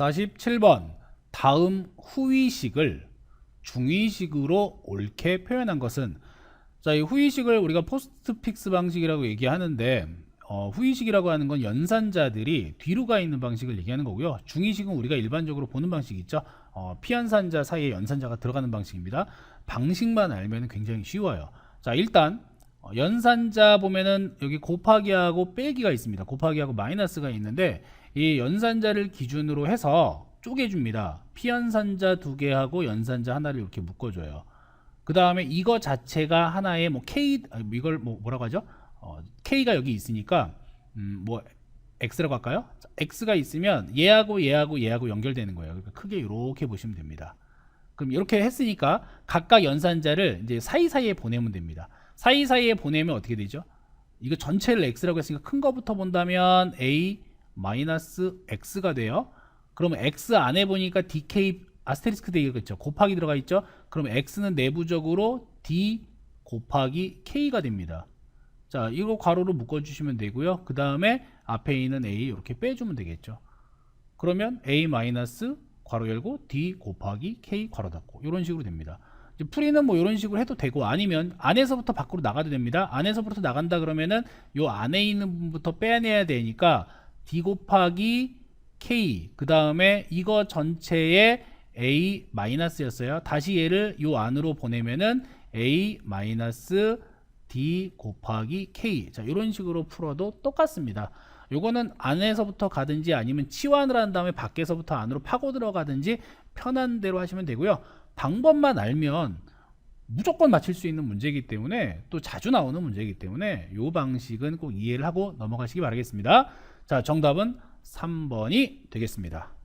47번 다음 후위식을 중위식으로 옳게 표현한 것은 자, 이 후위식을 우리가 포스트픽스 방식이라고 얘기하는데 어, 후위식이라고 하는 건 연산자들이 뒤로 가 있는 방식을 얘기하는 거고요. 중위식은 우리가 일반적으로 보는 방식 있죠. 어, 피연산자 사이에 연산자가 들어가는 방식입니다. 방식만 알면 굉장히 쉬워요. 자, 일단 어, 연산자 보면은 여기 곱하기하고 빼기가 있습니다. 곱하기하고 마이너스가 있는데 이 연산자를 기준으로 해서 쪼개줍니다. 피연산자 두 개하고 연산자 하나를 이렇게 묶어줘요. 그 다음에 이거 자체가 하나의 뭐 K 아니, 뭐 이걸 뭐 뭐라고 하죠? 어, K가 여기 있으니까 음, 뭐 X라고 할까요? 자, X가 있으면 얘하고 얘하고 얘하고 연결되는 거예요. 그러니까 크게 이렇게 보시면 됩니다. 그럼 이렇게 했으니까 각각 연산자를 이제 사이사이에 보내면 됩니다. 사이사이에 보내면 어떻게 되죠? 이거 전체를 x라고 했으니까 큰 거부터 본다면 a 마이너스 x가 돼요. 그러면 x 안에 보니까 dk 아스테리스크 되어 있죠. 곱하기 들어가 있죠. 그럼 x는 내부적으로 d 곱하기 k가 됩니다. 자, 이거 괄호로 묶어 주시면 되고요. 그 다음에 앞에 있는 a 이렇게 빼주면 되겠죠. 그러면 a 마이너스 괄호 열고 d 곱하기 k 괄호 닫고 이런 식으로 됩니다. 풀이는 뭐 이런 식으로 해도 되고 아니면 안에서부터 밖으로 나가도 됩니다. 안에서부터 나간다 그러면은 요 안에 있는 부분부터 빼내야 되니까 d 곱하기 k 그 다음에 이거 전체에 a 마이너스였어요. 다시 얘를 요 안으로 보내면은 a 마이너스 d 곱하기 k 자 이런 식으로 풀어도 똑같습니다. 요거는 안에서부터 가든지 아니면 치환을 한 다음에 밖에서부터 안으로 파고 들어가든지 편한 대로 하시면 되고요. 방법만 알면 무조건 맞힐 수 있는 문제이기 때문에 또 자주 나오는 문제이기 때문에 요 방식은 꼭 이해를 하고 넘어가시기 바라겠습니다. 자, 정답은 3번이 되겠습니다.